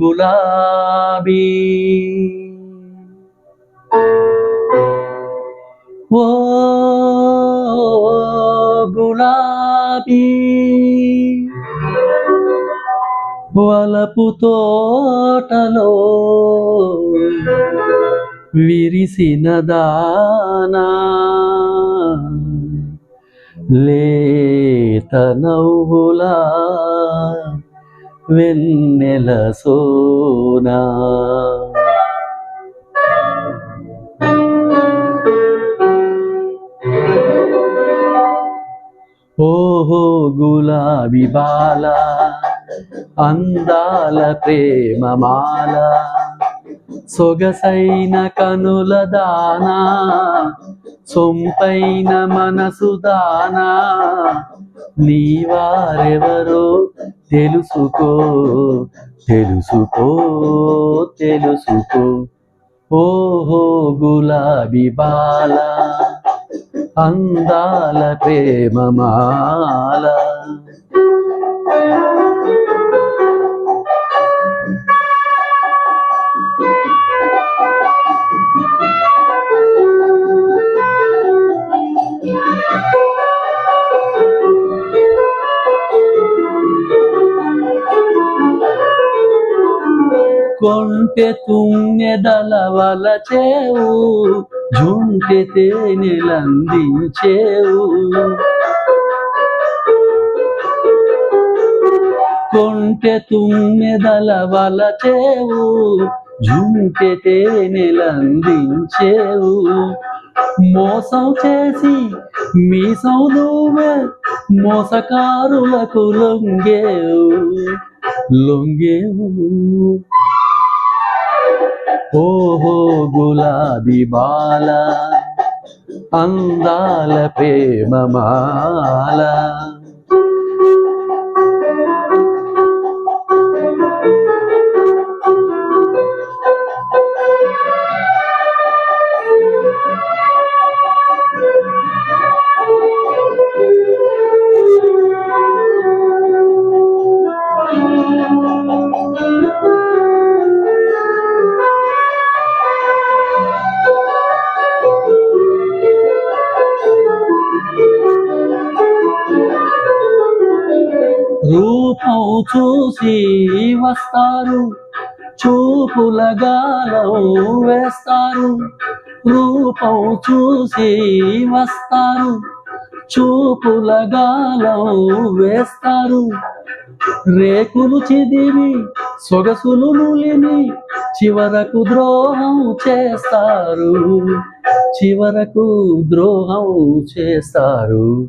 గులాబీ. ఓ గులాబీ. వలపు తోటలో విరిసిన దానా. లే లేత నవ్వులా వెన్నెల సోనా. ఓహో గులాబీ బాల అందాల ప్రేమమాల సొగసైన కనుల దానా సొంపైన మనసు దానా నీవారెవరో తెలుసుకో తెలుసుకో తెలుసుకో. ఓహో గులాబీ బాల అందాల ప్రేమమాల కొంటె తుమ్మెదల చేవు జుంటె తేనెలందించేవు కొంటె తుమ్మెదల చేవు జుంటె తేనెలందించేవు మోసం చేసి మీసం నువ్వే మోసకారులకు లొంగేవు. లొంగేవు. ఓహో గులాబీ బాల అందాల ప్రేమమాల రూపం చూసి వస్తారు. చూపుల గాలం వేస్తారు. రూపం చూసి వస్తారు. చూపుల గాలం వేస్తారు. రేకులు చిదివి సొగసులు నులిని చివరకు ద్రోహం చేస్తారు. చివరకు ద్రోహం చేస్తారు.